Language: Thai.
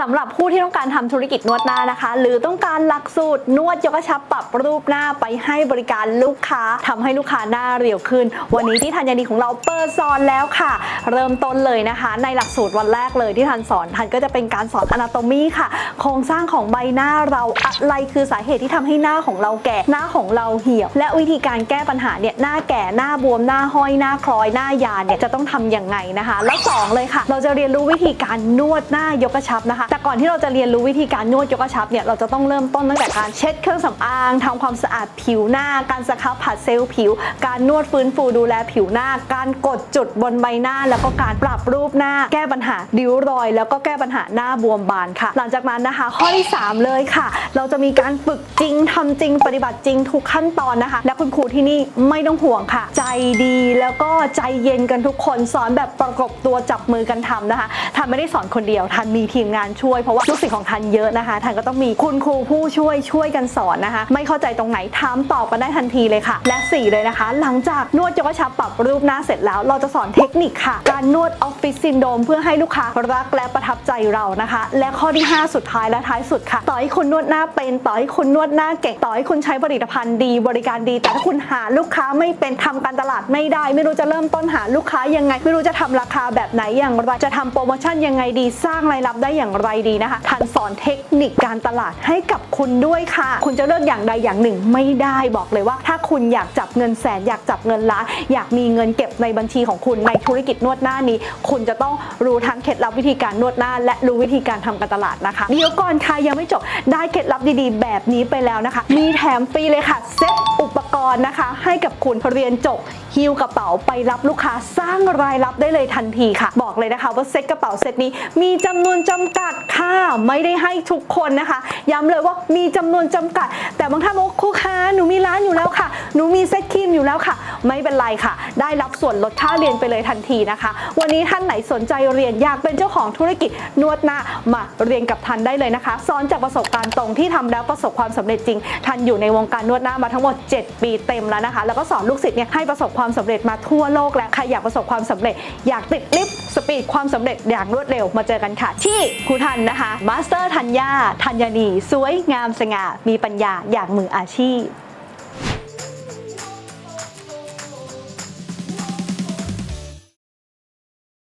สำหรับผู้ที่ต้องการทำธุรกิจนวดหน้านะคะ หรือต้องการหลักสูตรนวดยกกระชับปรับรูปหน้าไปให้บริการลูกค้าทำให้ลูกค้าหน้าเรียวขึ้น วันนี้ที่ทันยานีของเราเปิดสอนแล้วค่ะ เริ่มต้นเลยนะคะ ในหลักสูตรวันแรกเลยที่ทันสอนทันก็จะเป็นการสอน anatomy ค่ะ โครงสร้างของใบหน้าเราอะไรคือสาเหตุที่ทำให้หน้าของเราแก่หน้าของเราเหี่ยว และวิธีการแก้ปัญหาเนี่ยหน้าแก่หน้าบวมหน้าห้อยหน้าคล้อยหน้ายานเนี่ยจะต้องทำยังไงนะคะ แล้วสองเลยค่ะ เราจะเรียนรู้วิธีการนวดหน้ายกกระชับนะคะแต่ก่อนที่เราจะเรียนรู้วิธีการนวดยกกระชับเนี่ยเราจะต้องเริ่มต้นตั้งแต่การเช็ดเครื่องสำอางทำความสะอาดผิวหน้า การสครับผัดเซลล์ผิว การนวดฟื้นฟูดูแลผิวหน้า การกดจุดบนใบหน้า แล้วก็การปรับรูปหน้า แก้ปัญหาริ้วรอย แล้วก็แก้ปัญหาหน้าบวมบานค่ะ หลังจากนั้นนะคะ ข้อที่ 3 เลยค่ะ เราจะมีการฝึกจริงทำจริงปฏิบัติจริงทุกขั้นตอนนะคะ และคุณครูที่นี่ไม่ต้องห่วงค่ะ ใจดีแล้วก็ใจเย็นกันทุกคนสอนแบบประกบตัวจับมือกันทำนะคะทันไม่ได้สอนคนเดียวทันมีทีมงานช่วย เพราะว่าลูกศิษย์ของทันเยอะนะคะทันก็ต้องมีคุณครูผู้ช่วยช่วยกันสอนนะคะ ไม่เข้าใจตรงไหนถามตอบกันได้ทันทีเลยค่ะ และสี่เลยนะคะ หลังจากนวดยกกระชับปรับรูปหน้าเสร็จแล้วเราจะสอนเทคนิคค่ะ การนวดออฟฟิศซินโดมเพื่อให้ลูกค้ารักและประทับใจเรานะคะ และข้อที่ 5 สุดท้ายและท้ายสุดค่ะ ต่อให้คุณนวดหน้าเป็น ต่อให้คุณนวดหน้าเก่งต่อให้คุณใช้ผลิตภัณฑ์ดี บริการดี แต่ถ้าคุณหาลูกค้าไม่เป็นทำการตลาดไม่ได้ ไม่รู้จะเริ่มต้นหาลูกค้ายังไง ไม่รู้จะทำราคาแบบไหนอย่างไรจะทำโปรโมชั่นยังไงดีสร้างรายรับได้อย่างไรดีนะคะทันสอนเทคนิคการตลาดให้กับคุณด้วยค่ะ คุณจะเลือกอย่างใดอย่างหนึ่งไม่ได้บอกเลยว่า ถ้าคุณอยากจับเงินแสนอยากจับเงินล้านอยากมีเงินเก็บในบัญชีของคุณในธุรกิจนวดหน้านี้ คุณจะต้องรู้ทั้งเคล็ดลับวิธีการนวดหน้า และรู้วิธีการทำการตลาดนะคะเดี๋ยวก่อนค่ะยังไม่จบได้เคล็ดลับดีๆ แบบนี้ไปแล้วนะคะ มีแถมฟรีเลยค่ะเซ็ตอุปกรณ์นะคะ ให้กับคุณเรียนจบฮิ้วกระเป๋าไปรับลูกค้าสร้างรายรับได้เลยทันทีค่ะ บอกเลยนะคะว่าเซ็ตกระเป๋าเซ็ตนี้ มีจำนวนจำกัดค่ะไม่ได้ให้ทุกคนนะคะ ย้ำเลยว่ามีจำนวนจำกัด แต่บางท่านบอกว่ครูคะหนูมีร้านอยู่แล้วค่ะหนูมีเซ็ตครีมอยู่แล้วค่ะ ไม่เป็นไรค่ะ ได้รับส่วนลดค่าเรียนไปเลยทันทีนะคะ วันนี้ท่านไหนสนใจเรียนอยากเป็นเจ้าของธุรกิจนวดหน้ามาเรียนกับทันได้เลยนะคะสอนจากประสบการณ์ตรงที่ทำแล้วประสบความสำเร็จจริงทันอยู่ในวงการนวดหน้ามาทั้งหมด 7ปีเต็มแล้วนะคะ แล้วก็สอนลูกศิษย์เนี่ยให้ประสบความสำเร็จมาทั่วโลกแล้วใครอยากประสบความสำเร็จ อยากติดลิฟต์สปีดความสำเร็จอย่างรวดเร็วมาเจอกันค่ะ ที่ครูทันนะคะมาสเตอร์ธัญญาธัญญานีสวยงามสง่ามีปัญญาอย่างมืออาชีพ